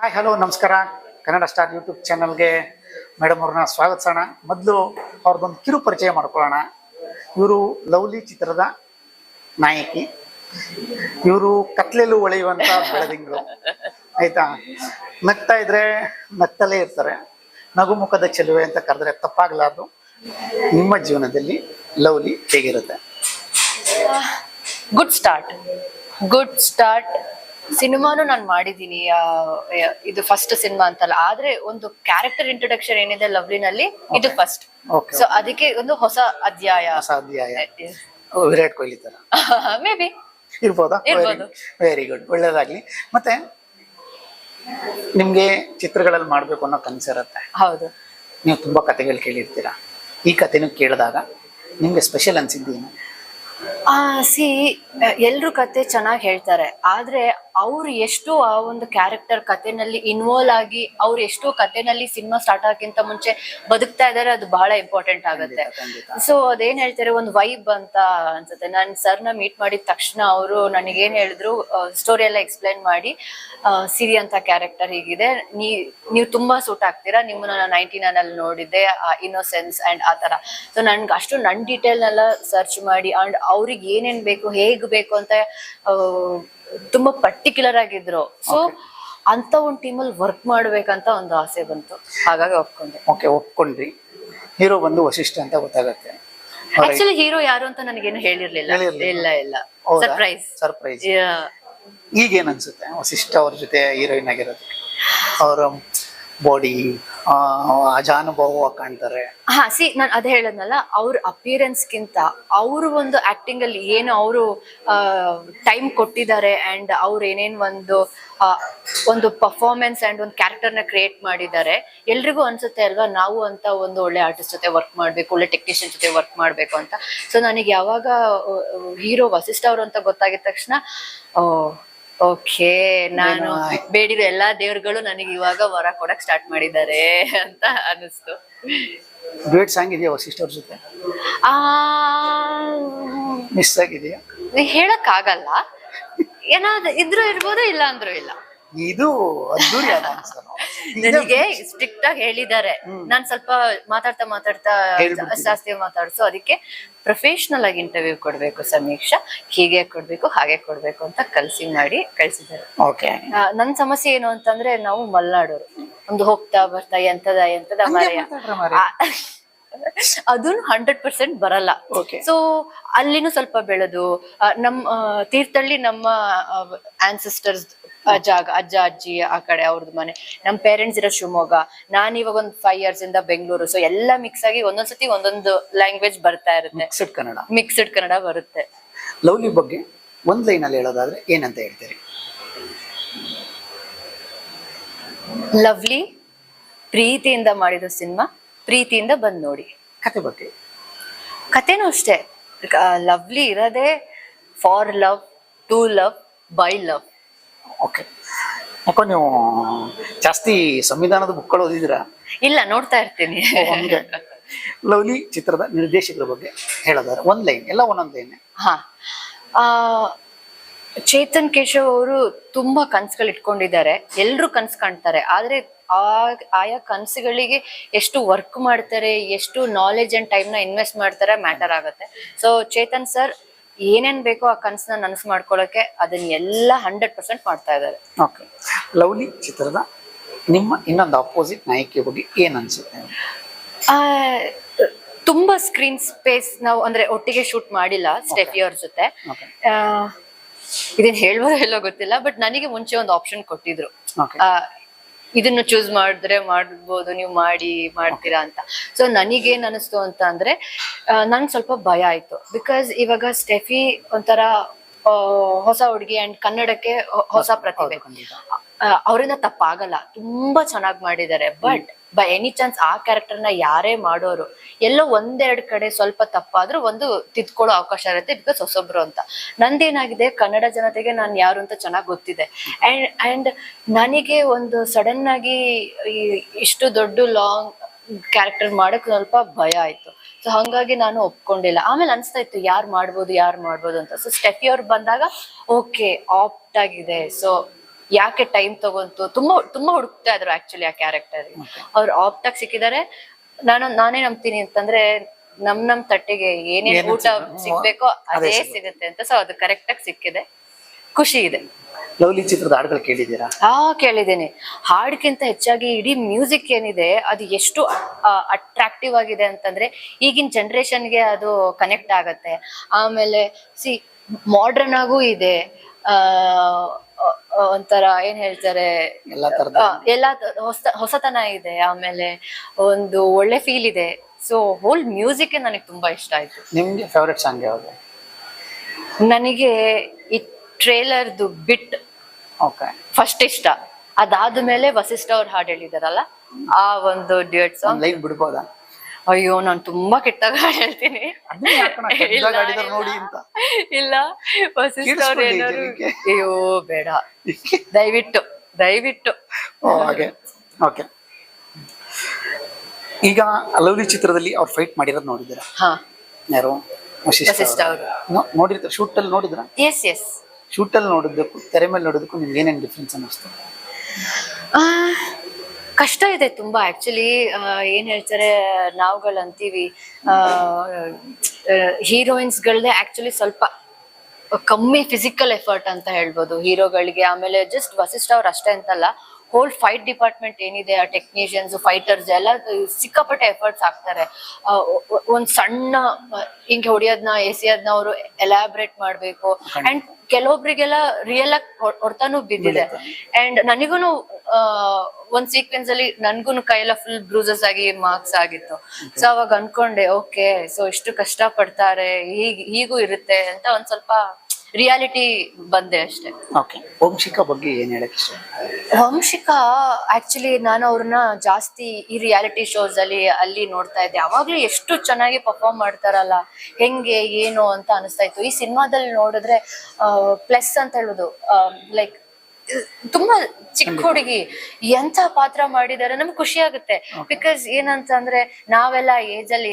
Hi hello ನಮಸ್ಕಾರ. Kannada star YouTube ಚಾನಲ್ಗೆ madam ಅವ್ರನ್ನ ಸ್ವಾಗತಿಸೋಣ ಮೊದಲು ಅವ್ರದ್ದೊಂದು ಕಿರು ಪರಿಚಯ ಮಾಡ್ಕೊಳ್ಳೋಣ. ಇವರು ಲವ್ಲಿ ಚಿತ್ರದ ನಾಯಕಿ. ಇವರು ಕತ್ಲೆಲು ಒಳೆಯುವಂತ ಬೆಳದಿಂಗಳು ಆಯ್ತಾ? ನಗ್ತಾ ಇದ್ರೆ ನಗ್ತಲೇ ಇರ್ತಾರೆ. ನಗುಮುಖದ ಚೆಲುವೆ ಅಂತ ಕರೆದ್ರೆ ತಪ್ಪಾಗಲಾರ್ದು. ನಿಮ್ಮ ಜೀವನದಲ್ಲಿ ಲವ್ಲಿ ಹೇಗಿರುತ್ತೆ? Good start. ಗುಡ್ ಸ್ಟಾರ್ಟ್ ಸಿನಿಮಾನು ನಾನು ಮಾಡಿದ್ದೀನಿ ಇದು ಫಸ್ಟ್ ಸಿನಿಮಾ ಅಂತಲ್ಲ. ಆದ್ರೆ ಒಂದು ಕ್ಯಾರೆಕ್ಟರ್ ಇಂಟ್ರೊಡಕ್ಷನ್ ಏನಿದೆ ಲವ್ಲಿನಲ್ಲಿ ಇದು ಫಸ್ಟ್ ಓಕೆ ಸೊ ಅದಕ್ಕೆ ಒಂದು ಹೊಸ ಅಧ್ಯಾಯ. ಅಧ್ಯಾಯ. ವಿರಾಟ್ ಕೊಹ್ಲಿ ತರ. ಮೇ ಬಿ ಇರ್ಬೋದಾ. ವೆರಿ ಗುಡ್ ಒಳ್ಳೇದಾಗ್ಲಿ. ಮತ್ತೆ ನಿಮ್ಗೆ ಚಿತ್ರಗಳಲ್ಲಿ ಮಾಡ್ಬೇಕು ಅನ್ನೋ ಕನಸಿರುತ್ತೆ ಹೌದು. ನೀವು ತುಂಬಾ ಕತೆಗಳು ಕೇಳಿರ್ತೀರಾ? ಈ ಕತೆನೂ ಕೇಳಿದಾಗ ನಿಮ್ಗೆ ಸ್ಪೆಷಲ್ ಅನ್ಸಿದ್ದೀನಿ ಆ ಸಿ ಎಲ್ರು ಕತೆ ಚೆನ್ನಾಗಿ ಹೇಳ್ತಾರೆ. ಆದ್ರೆ ಅವ್ರು ಎಷ್ಟು ಆ ಒಂದು ಕ್ಯಾರೆಕ್ಟರ್ ಕತೆನಲ್ಲಿ ಇನ್ವಾಲ್ವ್ ಆಗಿ ಅವ್ರು ಎಷ್ಟು ಕತೆನಲ್ಲಿ ಸಿನಿಮಾ ಸ್ಟಾರ್ಟ್ ಆಗಕ್ಕಿಂತ ಮುಂಚೆ ಬದುಕ್ತಾ ಇದಾರೆ ಅದು ಬಹಳ ಇಂಪಾರ್ಟೆಂಟ್ ಆಗುತ್ತೆ. ಸೊ ಅದೇನ್ ಹೇಳ್ತಾರೆ ಒಂದು ವೈಬ್ ಅಂತ ಅನ್ಸುತ್ತೆ. ನಾನು ಸರ್ನ ಮೀಟ್ ಮಾಡಿದ ತಕ್ಷಣ ಅವರು ನನಗೆ ಏನ್ ಹೇಳಿದ್ರು ಸ್ಟೋರಿ ಎಲ್ಲ ಎಕ್ಸ್ಪ್ಲೈನ್ ಮಾಡಿ ಸಿರಿ ಅಂತ ಕ್ಯಾರೆಕ್ಟರ್ ಹೀಗಿದೆ. ನೀ ನೀವು ತುಂಬಾ ಸೂಟ್ ಆಗ್ತೀರಾ ನಿಮ್ಮನ್ನ ನಾನು ನೈನ್ಟಿ ನೈನ್ ಅಲ್ಲಿ ನೋಡಿದ್ದೆ ಇನ್ನೋಸೆನ್ಸ್ ಅಂಡ್ ಆ ತರ ಸೊ ನನ್ಗೆ ಅಷ್ಟು ನನ್ ಡೀಟೇಲ್ ಎಲ್ಲ ಸರ್ಚ್ ಮಾಡಿ ಅಂಡ್ ಅವ್ರಿಗೆ ಏನೇನ್ ಬೇಕು ಹೇಗ್ ಬೇಕು ಅಂತ ತುಂಬಾ ಪರ್ಟಿಕ್ಯುಲರ್ ಆಗಿದ್ರು. ಸೊ ಅಂತ ಒಂದು ಟೀಮ್ ಅಲ್ಲಿ ವರ್ಕ್ ಮಾಡ್ಬೇಕಂತ ಒಂದು ಆಸೆ ಬಂತು. ಹಾಗಾಗಿ ಒಪ್ಕೊಂಡೆ. ಓಕೆ ಒಪ್ಕೊಂಡ್ರಿ. ಹೀರೋ ಬಂದು ವಶಿಷ್ಠ ಅಂತ ಗೊತ್ತಾಗತ್ತೆ. ಆಕ್ಚುಲಿ ಹೀರೋ ಯಾರು ಅಂತ ನನಗೇನು ಹೇಳಿರ್ಲಿಲ್ಲ. ಹೇಳಿರ್ಲಿಲ್ಲ? ಇಲ್ಲ ಇಲ್ಲ. ಸರ್ಪ್ರೈಸ್ ಸರ್ಪ್ರೈಸ್ ಈಗ ಈಗೇನ್ ಅನ್ಸುತ್ತೆ? ವಶಿಷ್ಠ ಅವ್ರ ಜೊತೆ ಹೀರೋಯಿನ್ ಆಗಿರೋದು. ಅವರ ಬಾಡಿ ಅಜಾನುಭವ ಕಾಣ್ತಾರೆ. ಹಾ ಸಿ ನಾನು ಅದೇ ಹೇಳದ್ನಲ್ಲ, ಅವ್ರ ಅಪಿಯರೆನ್ಸ್ ಗಿಂತ ಅವರು ಒಂದು ಆಕ್ಟಿಂಗ್ ಅಲ್ಲಿ ಏನು ಅವರು ಟೈಮ್ ಕೊಟ್ಟಿದ್ದಾರೆ ಅಂಡ್ ಅವ್ರ ಏನೇನ್ ಒಂದು ಒಂದು ಪರ್ಫಾರ್ಮೆನ್ಸ್ ಅಂಡ್ ಒಂದು ಕ್ಯಾರೆಕ್ಟರ್ನ ಕ್ರಿಯೇಟ್ ಮಾಡಿದ್ದಾರೆ, ಎಲ್ರಿಗೂ ಅನ್ಸುತ್ತೆ ಅಲ್ವಾ, ನಾವು ಅಂತ ಒಂದು ಒಳ್ಳೆ ಆರ್ಟಿಸ್ಟ್ ಜೊತೆ ವರ್ಕ್ ಮಾಡ್ಬೇಕು, ಒಳ್ಳೆ ಟೆಕ್ನಿಷಿಯನ್ ಜೊತೆ ವರ್ಕ್ ಮಾಡ್ಬೇಕು ಅಂತ. ಸೊ ನನಗೆ ಯಾವಾಗ ಹೀರೋ ವಸಿಷ್ಠ ಅವರು ಅಂತ ಗೊತ್ತಾಗಿದ ತಕ್ಷಣ ಓಕೆ ನಾನು ಬೇಡಿದ ಎಲ್ಲಾ ದೇವ್ರುಗಳು ನನಗೆ ಇವಾಗ ವರ ಕೊಡಕ್ ಸ್ಟಾರ್ಟ್ ಮಾಡಿದ್ದಾರೆ ಅಂತ ಅನಿಸ್ತು. ಡ್ಯೂಯೆಟ್ ಸಾಂಗ್ ಇದೆಯಾ ಸಿಸ್ಟರ್ ಜೊತೆ? ಆ ಮಿಸ್ ಆಗಿದೆಯಾ? ಹೇಳಕ್ ಆಗಲ್ಲ ಏನಾದ್ರು ಇದ್ರೂ ಇರ್ಬೋದು ಇಲ್ಲ ಅಂದ್ರೂ ಇಲ್ಲ. ಇದು ಅದ್ದೂರಿ ಆದ. ನನಗೆ ಸ್ಟ್ರಿಕ್ಟ್ ಆಗಿ ಹೇಳಿದ್ದಾರೆ. ನಾನ್ ಸ್ವಲ್ಪ ಮಾತಾಡ್ತಾ ಮಾತಾಡ್ತಾ. ಜಾಸ್ತಿ ಮಾತಾಡ್ಸು. ಅದಕ್ಕೆ ಪ್ರೊಫೆಷನಲ್ ಆಗಿ ಇಂಟರ್ವ್ಯೂ ಕೊಡ್ಬೇಕು ಸಮೀಕ್ಷಾ. ಹೀಗೆ ಕೊಡ್ಬೇಕು ಹಾಗೆ ಕೊಡ್ಬೇಕು ಅಂತ ಕಲ್ಸಿ ಮಾಡಿ ಕಳ್ಸಿದ್ದಾರೆ. ಓಕೆ ಆ, ನನ್ ಸಮಸ್ಯೆ ಏನು ಅಂತಂದ್ರೆ ನಾವು ಮಲ್ನಾಡೋರು. ಒಂದು ಹೋಗ್ತಾ ಬರ್ತಾ ಎಂತದ ಎಂತದ ಮರೆಯ ಅದು. ಅದನ್ನು ಹಂಡ್ರೆಡ್ ಪರ್ಸೆಂಟ್ ಬರಲ್ಲ. Okay. ಸೊ ಅಲ್ಲಿನೂ ಸ್ವಲ್ಪ ಬೆಳೆದು ಆ, ನಮ್ಮ ತೀರ್ಥಳ್ಳಿ ತೀರ್ಥಹಳ್ಳಿ ನಮ್ಮ ಆನ್ಸಿಸ್ಟರ್ಸ್ ಜಾಗ ಅಜ್ಜ ಅಜ್ಜಿ ಆ ಕಡೆ ಅವ್ರದ್ದು ಮನೆ. ನಮ್ ಪೇರೆಂಟ್ಸ್ ಇರೋ ಶಿವಮೊಗ್ಗ. ನಾನ್ ಇವಾಗ ಒಂದು ಫೈವ್ ಇಯರ್ಸ್ ಇಂದ ಬೆಂಗಳೂರು ಸೊ ಎಲ್ಲ ಮಿಕ್ಸ್ ಆಗಿ ಒಂದೊಂದ್ಸತಿ ಒಂದೊಂದು ಲ್ಯಾಂಗ್ವೇಜ್ ಬರ್ತಾ ಇರುತ್ತೆ. ಮಿಕ್ಸಡ್ ಕನ್ನಡ. ಮಿಕ್ಸ್ಡ್ ಕನ್ನಡ ಬರುತ್ತೆ. ಲವ್ಲಿ ಬಗ್ಗೆ ಒಂದ್ ಲೈನ್ ಅಲ್ಲಿ ಹೇಳೋದಾದ್ರೆ ಏನಂತ ಹೇಳ್ತೀರಿ? ಲವ್ಲಿ ಪ್ರೀತಿಯಿಂದ ಮಾಡಿದ ಸಿನಿಮಾ ಪ್ರೀತಿಯಿಂದ ಬಂದ್ ನೋಡಿ. ಕತೆ ಬಗ್ಗೆ? ಕತೆನೂ ಅಷ್ಟೇ. ಲವ್ಲಿ ಇರೋದೇ for love to love by love okay. ಯಾಕೋ ನೀವು ಜಾಸ್ತಿ ಸಂವಿಧಾನದ ಬುಕ್ಗಳು ಓದಿದಿರಾ ಇಲ್ಲ ನೋಡ್ತಾ ಇರ್ತೀನಿ. ಹಂಗೆ. ಲವ್ಲಿ ಚಿತ್ರದ ನಿರ್ದೇಶಕರ ಬಗ್ಗೆ ಹೇಳೋದಾದ್ರೆ ಒಂದ್ ಲೈನ್ ಎಲ್ಲ ಒಂದೊಂದ್ ಲೈನ್. ಹಾ. ಚೇತನ್ ಕೇಶವ್ ಅವರು ತುಂಬಾ ಕನ್ಸುಗಳು ಇಟ್ಕೊಂಡಿದ್ದಾರೆ. ಎಲ್ರು ಕನ್ಸ್ ಕಾಣ್ತಾರೆ. ಆದ್ರೆ ಆ ಆಯಾ ಕನಸುಗಳಿಗೆ ಎಷ್ಟು ವರ್ಕ್ ಮಾಡ್ತಾರೆ ಎಷ್ಟು ನಾಲೆಜ್ ಅಂಡ್ ಟೈಮ್ನ ಇನ್ವೆಸ್ಟ್ ಮಾಡ್ತಾರೆ ಮ್ಯಾಟರ್ ಆಗುತ್ತೆ. ಸೊ ಚೇತನ್ ಸರ್ ಏನೇನ್ ಬೇಕೋ ಆ ಕನಸನ್ನ ನನಸು ಮಾಡ್ಕೊಳಕ್ಕೆ ಅದನ್ನ ಎಲ್ಲ ಹಂಡ್ರೆಡ್ ಪರ್ಸೆಂಟ್ ಮಾಡ್ತಾ ಇದ್ದಾರೆ. ಓಕೆ ಲವ್ಲಿ ಚಿತ್ರದ ನಿಮ್ಮ ಇನ್ನೊಂದು ಅಪೋಸಿಟ್ ನಾಯಕಿಯ ಬಗ್ಗೆ ಏನ್ ಅನ್ಸುತ್ತೆ? ತುಂಬಾ ಸ್ಕ್ರೀನ್ ಸ್ಪೇಸ್ ನಾವು ಅಂದ್ರೆ ಒಟ್ಟಿಗೆ ಶೂಟ್ ಮಾಡಿಲ್ಲ ಸ್ಟೆಫಿ ಅವ್ರ ಜೊತೆ. ಇದನ್ ಹೇಳ್ಬೋದೋ ಎಲ್ಲೋ ಗೊತ್ತಿಲ್ಲ ಬಟ್ ನನಗೆ ಮುಂಚೆ ಒಂದು ಆಪ್ಷನ್ ಕೊಟ್ಟಿದ್ರು. ಇದನ್ನು ಚೂಸ್ ಮಾಡಿದ್ರೆ ಮಾಡ್ಬೋದು, ನೀವು ಮಾಡಿ, ಮಾಡ್ತೀರಾ ಅಂತ. ಸೊ ನನಗೇನ್ ಅನಿಸ್ತು ಅಂತ ಅಂದ್ರೆ ನಂಗೆ ಸ್ವಲ್ಪ ಭಯ ಆಯ್ತು. ಬಿಕಾಸ್ ಇವಾಗ ಸ್ಟೆಫಿ ಒಂಥರ ಹೊಸ ಹುಡುಗಿ ಅಂಡ್ ಕನ್ನಡಕ್ಕೆ ಹೊಸ ಪ್ರತಿಭೆ. ಅವರಿಂದ ತಪ್ಪಾಗಲ್ಲ. ತುಂಬಾ ಚೆನ್ನಾಗಿ ಮಾಡಿದ್ದಾರೆ ಬಟ್ ಬೈ ಎನಿ ಚಾನ್ಸ್ ಆ ಕ್ಯಾರೆಕ್ಟರ್ನ ಯಾರೇ ಮಾಡೋರು ಎಲ್ಲೋ ಒಂದೆರಡು ಕಡೆ ಸ್ವಲ್ಪ ತಪ್ಪಾದ್ರೂ ಒಂದು ತಿದ್ಕೊಳ್ಳೋ ಅವಕಾಶ ಇರುತ್ತೆ ಬಿಕಾಸ್ ಹೊಸೊಬ್ರು ಅಂತ. ನಂದೇನಾಗಿದೆ ಕನ್ನಡ ಜನತೆಗೆ ನಾನು ಯಾರು ಅಂತ ಚೆನ್ನಾಗಿ ಗೊತ್ತಿದೆ. ಅಂಡ್ ಅಂಡ್ ನನಗೆ ಒಂದು ಸಡನ್ ಆಗಿ ಇಷ್ಟು ದೊಡ್ಡ ಲಾಂಗ್ ಕ್ಯಾರೆಕ್ಟರ್ ಮಾಡಕ್ ಸ್ವಲ್ಪ ಭಯ ಆಯ್ತು. ಸೊ ಹಂಗಾಗಿ ನಾನು ಒಪ್ಕೊಂಡಿಲ್ಲ. ಆಮೇಲೆ ಅನ್ಸ್ತಾ ಇತ್ತು ಯಾರು ಮಾಡ್ಬೋದು ಯಾರು ಮಾಡ್ಬೋದು ಅಂತ. ಸೊ ಸ್ಟೆಫಿ ಅವ್ರು ಬಂದಾಗ ಓಕೆ ಆಪ್ಟ್ ಆಗಿದೆ. ಸೊ ಯಾಕೆ ಟೈಮ್ ತಗೊಂತು? ತುಂಬಾ ತುಂಬಾ ಹುಡುಕ್ತಾ ಇದ್ರು ಆಕ್ಚುಲಿ ಆ ಕ್ಯಾರೆಕ್ಟರ್ ಅವ್ರು ಆಪ್ಟ್ ಆಗಿ ಸಿಕ್ಕಿದ್ದಾರೆ. ನಾನು ನಾನೇ ನಂಬ್ತೀನಿ ಅಂತಂದ್ರೆ ನಮ್ ನಮ್ ತಟ್ಟೆಗೆ ಏನೇನ್ ಊಟ ಸಿಗ್ಬೇಕು? ಅದೇ. ಸಿಗುತ್ತೆ. ಅಂತ. ಸೊ ಅದು ಕರೆಕ್ಟ್ ಆಗಿ ಸಿಕ್ಕಿದೆ. ಖುಷಿ ಇದೆ. ಲವ್ಲಿ ಚಿತ್ರದ ಹಾಡುಗಳು ಕೇಳಿದ್ದೀರಾ? ಹಾ ಕೇಳಿದ್ದೇನೆ. ಹಾಡ್ಗಿಂತ ಹೆಚ್ಚಾಗಿ ಇಡೀ ಮ್ಯೂಸಿಕ್ ಏನಿದೆ ಅದು ಎಷ್ಟು ಅಟ್ರಾಕ್ಟಿವ್ ಆಗಿದೆ ಅಂತಂದ್ರೆ ಈಗಿನ ಜನ್ರೇಷನ್ಗೆ ಅದು ಕನೆಕ್ಟ್ ಆಗತ್ತೆ. ಆಮೇಲೆ ಸಿ ಮಾಡ್ರನ್ ಆಗೂ ಇದೆ. ಆ ಒಂಥರ ಏನ್ ಹೇಳ್ತಾರೆ? ಎಲ್ಲ ಹೊಸ ಹೊಸತನ ಇದೆ. ಆಮೇಲೆ ಒಂದು ಒಳ್ಳೆ ಫೀಲ್ ಇದೆ. ಸೊ ಹೋಲ್ ಮ್ಯೂಸಿಕ್ ನನಗೆ ತುಂಬಾ ಇಷ್ಟ ಆಯ್ತು. ನಿಮ್ಗೆ ಫೇವ್ರೆಟ್ ಸಾಂಗ್ ಯಾವುದು? ನನಗೆ ಈ ಟ್ರೇಲರ್ದು ಬಿಟ್ ಓಕೆ ಫಸ್ಟ್ ಇಷ್ಟ. ಅದಾದ್ಮೇಲೆ ವಸಿಷ್ಠ ಅವ್ರ ಹಾಡು ಹೇಳಿದಾರಲ್ಲ ಆ ಒಂದು ಡ್ಯೂಟ್ ಸಾಂಗ್ ಲೈಕ್ ಲೈನ್ ಬಿಡ್ಬೋದಾ? ಅಯ್ಯೋ ನಾನು ತುಂಬಾ ಕೆಟ್ಟಾಗ ಹಾಡು ಹೇಳ್ತೀನಿ. ಇಲ್ಲ, ನೋಡಿ ಅಂತ. ಇಲ್ಲ ವಸಿಷ್ಠ ಅವ್ರು ಏನಾದ್ರು ಅಯ್ಯೋ ಬೇಡ. ದಯವಿಟ್ಟು ದಯವಿಟ್ಟು. ಓ ಹಾಗೆ. ಓಕೆ ಈಗ ಲವ್ಲಿ ಚಿತ್ರದಲ್ಲಿ ಅವ್ರು ಫೈಟ್ ಮಾಡಿರೋದು ನೋಡಿದ್ರ ಹಾ. ಯಾರು? ವಸಿಷ್ಠ ಅವರು. ನೋಡಿರ್ತಾರೆ? ಶೂಟ್ ಅಲ್ಲಿ ನೋಡಿದ್ರ? ಎಸ್ ಎಸ್ ಶೂಟಲ್ಲಿ ನೋಡೋದಕ್ಕೂ ತೆರೆ ಮೇಲೆ ನೋಡೋದಕ್ಕೂ ನಿಮ್ಗೆ ಏನೇನು ಡಿಫ್ರೆನ್ಸ್ ಅನ್ನಿಸ್ತು? ಆ, ಕಷ್ಟ ಇದೆ ತುಂಬಾ. ಆ್ಯಕ್ಚುಲಿ ಏನು ಹೇಳ್ತಾರೆ ನಾವುಗಳು ಅಂತೀವಿ ಹೀರೋಯಿನ್ಸ್ಗಳದೇ ಆ್ಯಕ್ಚುಲಿ ಸ್ವಲ್ಪ ಕಮ್ಮಿ ಫಿಸಿಕಲ್ ಎಫರ್ಟ್ ಅಂತ ಹೇಳ್ಬೋದು. ಹೀರೋಗಳಿಗೆ ಆಮೇಲೆ ಜಸ್ಟ್ ವಸಿಷ್ಠ ಅವ್ರು ಅಷ್ಟೇ ಅಂತಲ್ಲ. ಹೋಲ್ ಫೈಟ್ ಡಿಪಾರ್ಟ್ಮೆಂಟ್ ಏನಿದೆ ಆ ಟೆಕ್ನಿಷಿಯನ್ಸ್ ಫೈಟರ್ಸ್ ಎಲ್ಲ ಸಿಕ್ಕಾಪಟ್ಟೆ ಎಫರ್ಟ್ಸ್ ಹಾಕ್ತಾರೆ. ಒಂದ್ ಸಣ್ಣ ಹಿಂಗ್ ಹೊಡಿಯೋದ್ನ ಎಸೆಯೋದ್ನ ಅವರು ಎಲಾಬ್ರೇಟ್ ಮಾಡ್ಬೇಕು. ಅಂಡ್ ಕೆಲವೊಬ್ರಿಗೆಲ್ಲ ರಿಯಲ್ ಆಗಿ ಹೊಡ್ತಾನು ಬಿದ್ದಿದೆ. ಅಂಡ್ ನನಗೂನು ಒಂದ್ ಸೀಕ್ವೆನ್ಸ್ ಅಲ್ಲಿ ನನ್ಗೂ ಕೈಯೆಲ್ಲ ಫುಲ್ ಬ್ರೂಸಸ್ ಆಗಿ ಮಾರ್ಕ್ಸ್ ಆಗಿತ್ತು. ಸೊ ಅವಾಗ ಅನ್ಕೊಂಡೆ ಓಕೆ ಸೊ ಇಷ್ಟು ಕಷ್ಟ ಪಡ್ತಾರೆ ಹೀಗ್ ಹೀಗೂ ಇರುತ್ತೆ ಅಂತ ಒಂದ್ ಸ್ವಲ್ಪ ರಿಯಾಲಿಟಿ ಬಂದೆ ಅಷ್ಟೇ. ಓಕೆ ವಂಶಿಕ ಬಗ್ಗೆ ಏನು ಹೇಳಕ್ ಇಷ್ಟ ವಂಶಿಕಾ ಆಕ್ಚುಲಿ ನಾನು ಅವ್ರನ್ನ ಜಾಸ್ತಿ ಈ ರಿಯಾಲಿಟಿ ಶೋಸ್ ಅಲ್ಲಿ ಅಲ್ಲಿ ನೋಡ್ತಾ ಇದ್ದೆ. ಅವಾಗ್ಲೂ ಎಷ್ಟು ಚೆನ್ನಾಗಿ ಪರ್ಫಾರ್ಮ್ ಮಾಡ್ತಾರಲ್ಲ ಹೆಂಗೆ ಏನು ಅಂತ ಅನಿಸ್ತಾ ಇತ್ತು. ಈ ಸಿನಿಮಾದಲ್ಲಿ ನೋಡಿದ್ರೆ ಪ್ಲಸ್ ಅಂತ ಹೇಳೋದು ಲೈಕ್ ತುಂಬಾ ಚಿಕ್ಕ ಹುಡುಗಿ ಎಂತ ಪಾತ್ರ ಮಾಡಿದಾರೆ ನಮ್ಗೆ ಖುಷಿ ಆಗುತ್ತೆ. ಬಿಕಾಸ್ ಏನಂತ ಅಂದ್ರೆ ನಾವೆಲ್ಲ ಏಜ್ ಅಲ್ಲಿ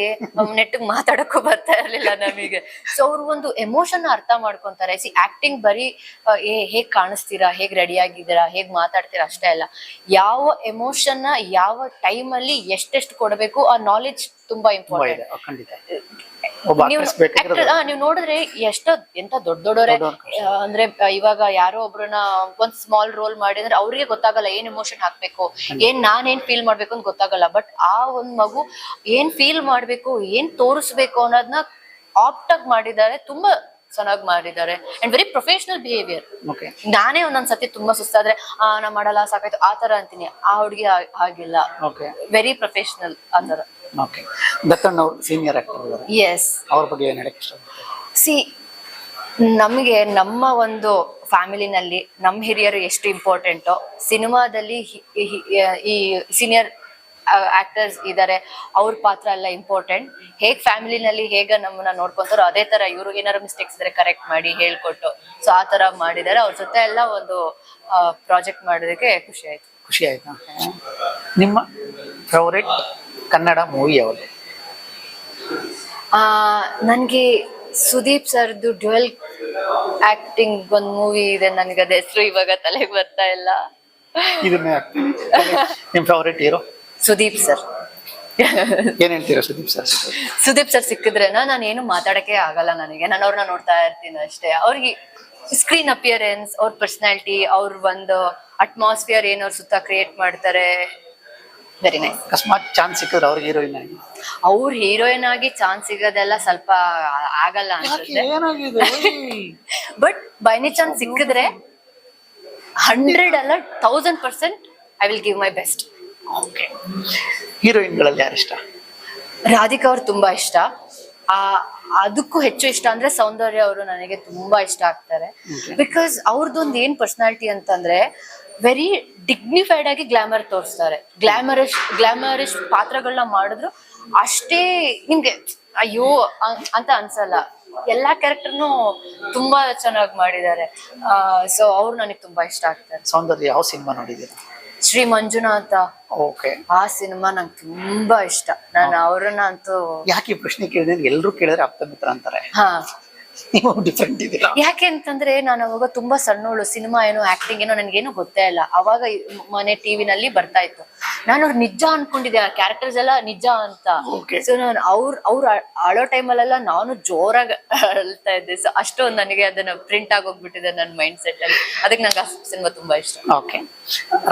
ನೆಟ್ಟಿಗೆ ಮಾತಾಡಕ್ಕೂ ಬರ್ತಾ ಇರ್ಲಿಲ್ಲ ನಮಗೆ. ಸೊ ಅವ್ರು ಒಂದು ಎಮೋಷನ್ ಅರ್ಥ ಮಾಡ್ಕೊಂತಾರೆ. ಸಿ ಆಕ್ಟಿಂಗ್ ಬರೀ ಏ- ಹೇಗ್ ಕಾಣಿಸ್ತೀರಾ ಹೇಗ್ ರೆಡಿ ಆಗಿದ್ದೀರಾ ಹೇಗ್ ಮಾತಾಡ್ತೀರಾ ಅಷ್ಟೇ ಅಲ್ಲ. ಯಾವ ಎಮೋಷನ್ನ ಯಾವ ಟೈಮ್ ಅಲ್ಲಿ ಎಷ್ಟೆಷ್ಟು ಕೊಡಬೇಕು ಆ ನಾಲೆಜ್ ತುಂಬಾ ಇಂಪಾರ್ಟೆಂಟ್ ನೀವು ನೋಡಿದ್ರೆ ಎಷ್ಟೋ ಎಂತ ದೊಡ್ಡ ದೊಡ್ಡವರೇ ಅಂದ್ರೆ ಇವಾಗ ಯಾರೋ ಒಬ್ರನ್ನ ಒಂದ್ ಸ್ಮಾಲ್ ರೋಲ್ ಮಾಡಿ ಅಂದ್ರೆ ಅವ್ರಿಗೆ ಗೊತ್ತಾಗಲ್ಲ ಏನ್ ಎಮೋಷನ್ ಹಾಕ್ಬೇಕು ಏನ್ ನಾನ್ ಏನ್ ಫೀಲ್ ಮಾಡ್ಬೇಕು ಅಂತ ಗೊತ್ತಾಗಲ್ಲ. ಬಟ್ ಆ ಒಂದ್ ಮಗು ಏನ್ ಫೀಲ್ ಮಾಡ್ಬೇಕು ಏನ್ ತೋರಿಸ್ಬೇಕು ಅನ್ನೋದನ್ನ ಆಪ್ಟ್ ಆಗಿ ಮಾಡಿದ್ದಾರೆ ತುಂಬಾ ಚೆನ್ನಾಗಿ ಮಾಡಿದ್ದಾರೆ. ಅಂಡ್ ವೆರಿ ಪ್ರೊಫೆಷನಲ್ ಬಿಹೇವಿಯರ್ ನಾನೇ ಒಂದೊಂದ್ ಸತಿ ತುಂಬಾ ಸುಸ್ತಾದ್ರೆ ಆ ನಾ ಮಾಡಲ್ಲ ಸಾಕಾಯ್ತು ಆ ತರ ಅಂತೀನಿ. ಆ ಹುಡುಗಿ ಆಗಿಲ್ಲ ವೆರಿ ಪ್ರೊಫೆಷನಲ್ ಆತರ ತರ. ಓಕೆ ದತ್ತಣ್ಣ ಅವರು ಸೀನಿಯರ್ ಆಕ್ಟರ್ ಇದ್ದಾರೆ. ಎಸ್ ಅವ್ರ ಬಗ್ಗೆ ಏನು ಹೇಳಕ್ ಇಷ್ಟ ಸಿ ನಮಗೆ ನಮ್ಮ ಒಂದು ಫ್ಯಾಮಿಲಿನಲ್ಲಿ ನಮ್ಮ ಹಿರಿಯರು ಎಷ್ಟು ಇಂಪಾರ್ಟೆಂಟೋ ಸಿನಿಮಾದಲ್ಲಿ ಹಿ- ಹಿ- ಈ ಸೀನಿಯರ್ ಆಕ್ಟರ್ಸ್ ಇದ್ದಾರೆ ಅವ್ರ ಪಾತ್ರ ಎಲ್ಲ ಇಂಪಾರ್ಟೆಂಟ್ ಹೇಗ್ ಫ್ಯಾಮಿಲಿನಲ್ಲಿ ಹೇಗ ನಮ್ಮನ್ನ ನೋಡ್ಕೊಂತಾರೋ ಅದೇ ತರ ಇವರು ಏನಾದ್ರು ಮಿಸ್ಟೇಕ್ಸ್ ಇದ್ರೆ ಕರೆಕ್ಟ್ ಮಾಡಿ ಹೇಳ್ಕೊಟ್ಟು ಸೊ ಆ ತರ ಮಾಡಿದ್ದಾರೆ ಅವ್ರ ಜೊತೆ ಎಲ್ಲ ಒಂದು ಪ್ರಾಜೆಕ್ಟ್ ಮಾಡೋದಕ್ಕೆ ಖುಷಿ ಆಯ್ತು. ಖುಷಿ ಆಯ್ತಾ? ನಿಮ್ಮ ಫೇವರೆಟ್ ಕನ್ನಡ ಮೂವಿ ಯಾವುದು? ಆ ನನ್ಗೆ ಸುದೀಪ್ ಸರ್ದು ಡ್ಯುವೆಲ್ ಆಕ್ಟಿಂಗ್ ಒಂದು ಮೂವಿ ಇದೆ ನನಗೆ ಅದ ಹೆಸರು ಇವಾಗ ತಲೆಗೆ ಬರ್ತಾ ಇಲ್ಲ. ಇದನ್ನೇ ಹಾಕ್ತೀನಿ ನಿಮ್ಮ ಫೇವರೆಟ್ ಹೀರೋ ಸುದೀಪ್ ಸರ್. ಏನ್ ಹೇಳ್ತೀರಾ ಸುದೀಪ್ ಸರ್? ಸುದೀಪ್ ಸರ್ ಸಿಕ್ಕಿದ್ರೇನ ನಾನು ಏನು ಮಾತಾಡಕ್ಕೆ ಆಗಲ್ಲ ನನಗೆ. ನಾನು ಅವ್ರನ್ನ ನೋಡ್ತಾ ಇರ್ತೀನಿ ಅಷ್ಟೇ. ಅವ್ರಿಗೆ ಸ್ಕ್ರೀನ್ ಅಪಿಯರೆನ್ಸ್ ಅವ್ರ ಪರ್ಸನಾಲಿಟಿ ಅವ್ರ ಒಂದು ಅಟ್ಮಾಸ್ಫಿಯರ್ ಏನು ಅವ್ರ ಸುತ್ತ ಕ್ರಿಯೇಟ್ ಮಾಡ್ತಾರೆ. ವೆರಿ ನೈಸ್ ಅಕಸ್ಮಾತ್ ಚಾನ್ಸ್ ಸಿಕ್ಕಿದ್ರೆ ಅವ್ರಿಗೆ ಹೀರೋಯಿನ್ ಆಗಿ. ಅವ್ರ ಹೀರೋಯಿನ್ ಆಗಿ ಚಾನ್ಸ್ ಸಿಗೋದೆಲ್ಲ ಸ್ವಲ್ಪ ಆಗಲ್ಲ ಅನ್ಸುತ್ತೆ. ಏನಾಗಿದೆ? ಬಟ್ ಬೈ ನಿ ಚಾನ್ಸ್ ಸಿಕ್ಕಿದ್ರೆ ಹಂಡ್ರೆಡ್ ಅಲ್ಲ thousand percent I will give my best okay ಹೀರೋಯಿನ್ಗಳಲ್ಲಿ ಯಾರು ಇಷ್ಟ? ರಾಧಿಕಾ ಅವ್ರು ತುಂಬಾ ಇಷ್ಟ. ಆ ಅದಕ್ಕೂ ಹೆಚ್ಚು ಇಷ್ಟ ಅಂದ್ರೆ ಸೌಂದರ್ಯ ಅವರು ನನಗೆ ತುಂಬಾ ಇಷ್ಟ ಆಗ್ತಾರೆ. ಬಿಕಾಸ್ ಅವ್ರದ್ದೊಂದು ಏನ್ ಪರ್ಸನಾಲಿಟಿ ಅಂತಂದ್ರೆ ವೆರಿ ಡಿಗ್ನಿಫೈಡ್ ಆಗಿ ಗ್ಲಾಮರ್ ತೋರಿಸ್ತಾರೆ. ಗ್ಲಾಮರಸ್ ಗ್ಲಾಮರಸ್ ಪಾತ್ರಗಳನ್ನ ಮಾಡಿದ್ರು ಅಷ್ಟೇ ನಿಮ್ಗೆ ಅಯ್ಯೋ ಅಂತ ಅನ್ಸಲ್ಲ. ಎಲ್ಲಾ ಕ್ಯಾರೆಕ್ಟರ್ನು ತುಂಬಾ ಚೆನ್ನಾಗಿ ಮಾಡಿದ್ದಾರೆ. ಸೊ ಅವ್ರು ನನಗೆ ತುಂಬಾ ಇಷ್ಟ ಆಗ್ತಾರೆ. ಸೌಂದರ್ಯ ಯಾವ ಸಿನಿಮಾ ನೋಡಿದ್ದೀರಾ? ಶ್ರೀ ಮಂಜುನಾಥ. ಓಕೆ. ಆ ಸಿನಿಮಾ ನಂಗೆ ತುಂಬಾ ಇಷ್ಟ. ನಾನು ಅವ್ರನ್ನ ಅಂತೂ ಯಾಕೆ ಈ ಪ್ರಶ್ನೆ ಕೇಳಿದ್ರೆ ಎಲ್ಲರೂ ಕೇಳಿದ್ರೆ ಅಪ್ತ ಮಿತ್ರ ಅಂತಾರೆ. ಹಾ. ನೀವು ಡಿಫ್ರೆಂಟ್ ಇದ್ದೀರಾ ಯಾಕೆ ಅಂತಂದ್ರೆ ನಾನು ಅವಾಗ ತುಂಬಾ ಸಣ್ಣವಳು ಸಿನಿಮಾ ಏನೋ ಆಕ್ಟಿಂಗ್ ಏನೋ ನನ್ಗೇನು ಗೊತ್ತೇ ಇಲ್ಲ. ಅವಾಗ ಮನೆ ಟಿವಿನಲ್ಲಿ ಬರ್ತಾ ಇತ್ತು. ನಾನು ಅವ್ರು ನಿಜ ಅನ್ಕೊಂಡಿದ್ದೆ ಆ ಕ್ಯಾರೆಕ್ಟರ್ಸ್ ಎಲ್ಲ ನಿಜ ಅಂತ. ಸೊ ನಾನು ಅವ್ರ ಅವ್ರ ಆಳೋ ಟೈಮಲ್ಲೆಲ್ಲ ನಾನು ಜೋರಾಗಿ ಅಳ್ತಾ ಇದ್ದೆ. ಸೊ ಅಷ್ಟೊಂದು ನನಗೆ ಅದನ್ನ ಪ್ರಿಂಟ್ ಆಗೋಗ್ಬಿಟ್ಟಿದೆ ನನ್ನ ಮೈಂಡ್ ಸೆಟ್ ಅಲ್ಲಿ. ಅದಕ್ಕೆ ನಂಗೆ ಆ ಸಿನಿಮಾ ತುಂಬಾ ಇಷ್ಟ. ಓಕೆ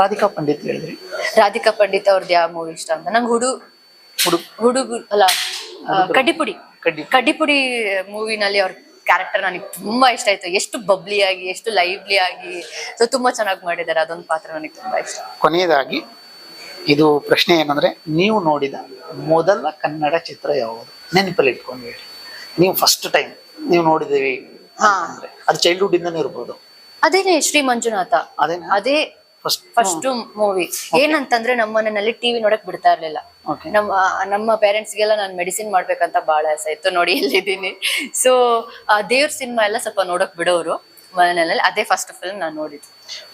ರಾಧಿಕಾ ಪಂಡಿತ್ ಹೇಳಿದ್ರಿ. ರಾಧಿಕಾ ಪಂಡಿತ್ ಅವ್ರದ್ದು ಯಾವ ಮೂವಿ ಇಷ್ಟ ಅಂತ. ನಂಗೆ ಹುಡು ಹುಡುಗ. ಹುಡುಗ ಅಲ್ಲ ಕಡ್ಡಿಪುಡಿ. ಕಡ್ಡಿ ಕಡ್ಡಿಪುಡಿ ಮೂವಿನಲ್ಲಿ ಅವ್ರ ಕ್ಯಾರೆಕ್ಟರ್ ನನಗೆ ತುಂಬಾ ಇಷ್ಟ ಆಯ್ತು. ಎಷ್ಟು ಬಬ್ಲಿ ಆಗಿ ಎಷ್ಟು ಲೈವ್ಲಿ ಆಗಿ ಸೊ ತುಂಬಾ ಚೆನ್ನಾಗಿ ಮಾಡಿದ್ದಾರೆ. ಅದೊಂದು ಪಾತ್ರ ನನಗೆ ತುಂಬಾ ಇಷ್ಟ. ಕೊನೆಯದಾಗಿ ಇದು ಪ್ರಶ್ನೆ ಏನಂದ್ರೆ ನೀವು ನೋಡಿದ ಮೊದಲ ಕನ್ನಡ ಚಿತ್ರ ಯಾವುದು? ನೆನಪಲ್ಲಿ ಇಟ್ಕೊಂಡು ಹೇಳಿ. ನೀವು ಫಸ್ಟ್ ಟೈಮ್ ನೀವು ನೋಡಿದೀವಿ ಹಾ. ಅಂದ್ರೆ ಅದು ಚೈಲ್ಡ್ಹುಡ್ ಇಂದನೇ ಇರ್ಬೋದು. ಅದೇನೆ ಶ್ರೀ ಮಂಜುನಾಥ? ಅದೇ ಅದೇ ಫಸ್ಟ್ ಫಸ್ಟ್ ಮೂವಿ ಏನಂತಂದ್ರೆ ನಮ್ಮ ಮನೆಯಲ್ಲಿ ಟಿವಿ ನೋಡಕ್ ಬಿಡ್ತಾ ಇರ್ಲಿಲ್ಲ. ನಮ್ಮ ನಮ್ಮ ಪೇರೆಂಟ್ಸ್ಗೆಲ್ಲ ನಾನು ಮೆಡಿಸಿನ್ ಮಾಡ್ಬೇಕಂತ ಬಹಳ ಆಸೆ ಇತ್ತು ನೋಡಿ ಎಲ್ಲಿದ್ದೀನಿ. ಸೊ ದೇವ್ರ ಸಿನಿಮಾ ಎಲ್ಲ ಸ್ವಲ್ಪ ನೋಡಕ್ ಬಿಡೋರು ಮನೆಯಲ್ಲಿ. ಅದೇ ಫಸ್ಟ್ ಫಿಲ್ಮ್ ನಾನು ನೋಡಿದ್ದು.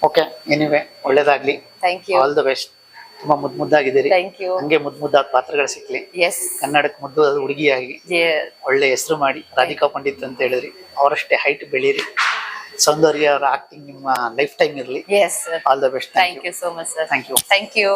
ಓಕೆ ಎನಿವೆ ಒಳ್ಳೇದಾಗ್ಲಿ. Thank you all the best ತುಂಬಾ ಮುದ್ ಮುದ್ದಾಗಿದ್ದೀರಿ. ಥ್ಯಾಂಕ್ ಯು ಹಂಗೆ ಮುದ್ ಮುದ್ದಾದ ಪಾತ್ರಗಳು ಸಿಕ್ಲಿ. ಎಸ್ ಕನ್ನಡಕ್ಕೆ ಮುದ್ದು ಹುಡುಗಿಯಾಗಿ. ಒಳ್ಳೆ ಹೆಸರು ಮಾಡಿ. ರಾಧಿಕಾ ಪಂಡಿತ್ ಅಂತ ಹೇಳಿದ್ರಿ. ಅವರಷ್ಟೇ ಹೈಟ್ ಬೆಳೀರಿ. ಸೌಂದರ್ಯ ಅವರ ಆಕ್ಟಿಂಗ್ ನಿಮ್ಮ ಲೈಫ್ ಟೈಮ್ ಇರಲಿ yes all the best thank you so much sir thank you thank you